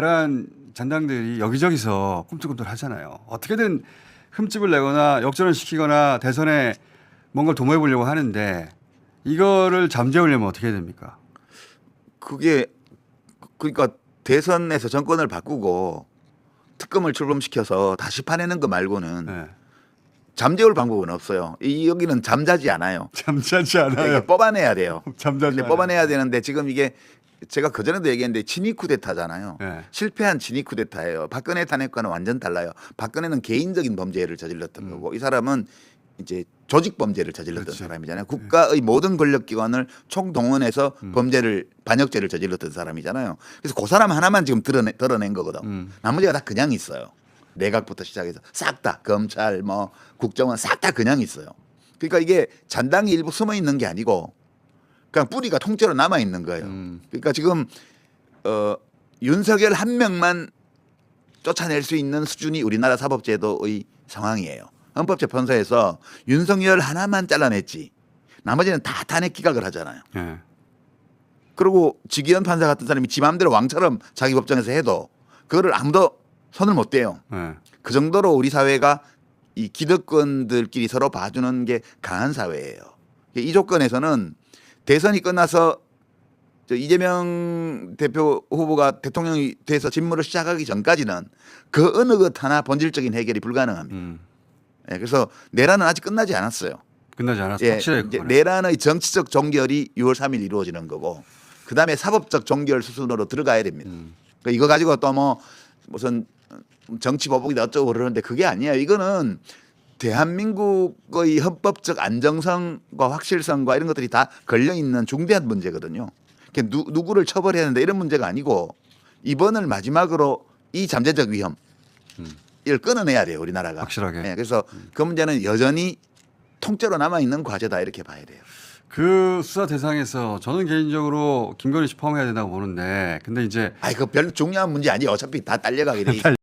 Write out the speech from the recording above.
내란 잔당들이 여기저기서 꿈틀꿈틀 하잖아요. 어떻게든 흠집을 내거나 역전을 시키거나 대선에 뭔가를 도모해 보려고 하는데 이거를 잠재우려면 어떻게 해야 됩니까? 그게 그러니까 대선에서 정권을 바꾸고 특검을 출범시켜서 다시 파내는 거 말고는 네. 잠재울 방법은 없어요. 이 여기는 잠자지 않아요. 잠자지 않아요. 뽑아내야 돼요. 잠자지. 뽑아내야 되는데 지금 이게 제가 그 전에도 얘기했는데 친위 쿠데타잖아요. 네. 실패한 친위 쿠데타예요. 박근혜 탄핵과는 완전 달라요. 박근혜는 개인적인 범죄를 저질렀던 거고 이 사람은 이제 조직 범죄를 저질렀던 음. 그렇지. 네. 사람이잖아요. 국가의 모든 권력 기관을 총동원해서 음. 범죄를 반역죄를 저질렀던 사람이잖아요. 그래서 그 사람 하나만 지금 드러내, 드러낸 거거든. 음. 나머지가 다 그냥 있어요. 내각부터 시작해서 싹 다 검찰 뭐 국정원 싹 다 그냥 있어요. 그러니까 이게 잔당이 일부 숨어 있는 게 아니고 그냥 뿌리가 통째로 남아 있는 거예요. 음. 그러니까 지금 어 윤석열 한 명만 쫓아낼 수 있는 수준이 우리나라 사법제도의 상황이에요. 헌법재판소에서 윤석열 하나만 잘라냈지. 나머지는 다 탄핵 기각을 하잖아요. 네. 그리고 지기현 판사 같은 사람이 지 마음대로 왕처럼 자기 법정에서 해도 그거를 아무도 손을 못 대요. 네. 그 정도로 우리 사회가 이 기득권들끼리 서로 봐주는 게 강한 사회예요. 이 조건에서는 대선이 끝나서 저 이재명 대표 후보가 대통령이 돼서 직무를 시작하기 전까지는 그 어느 것 하나 본질적인 해결이 불가능합니다. 음. 예, 그래서 내란은 아직 끝나지 않았어요. 끝나지 않았어. 예, 확실해. 이제 그거는. 내란의 정치적 종결이 6월 3일 이루어지는 거고 그 다음에 사법적 종결 수순으로 들어가야 됩니다. 음. 그러니까 이거 가지고 또 뭐 무슨 정치 보복이다 어쩌고 그러는데 그게 아니에요. 이거는 대한민국의 헌법적 안정성과 확실성과 이런 것들이 다 걸려 있는 중대한 문제거든요. 그러니까 누, 누구를 처벌해야 하는데 이런 문제가 아니고 이번을 마지막으로 이 잠재적 위험 이를 끊어내야 돼요 우리나라가. 확실하게. 예, 그래서 그 문제는 여전히 통째로 남아 있는 과제다 이렇게 봐야 돼요. 그 수사 대상에서 저는 개인적으로 김건희 씨 포함해야 된다고 보는데 근데 이제 아이 그별 중요한 문제 아니에요. 어차피 다 딸려가게 돼. 있어요.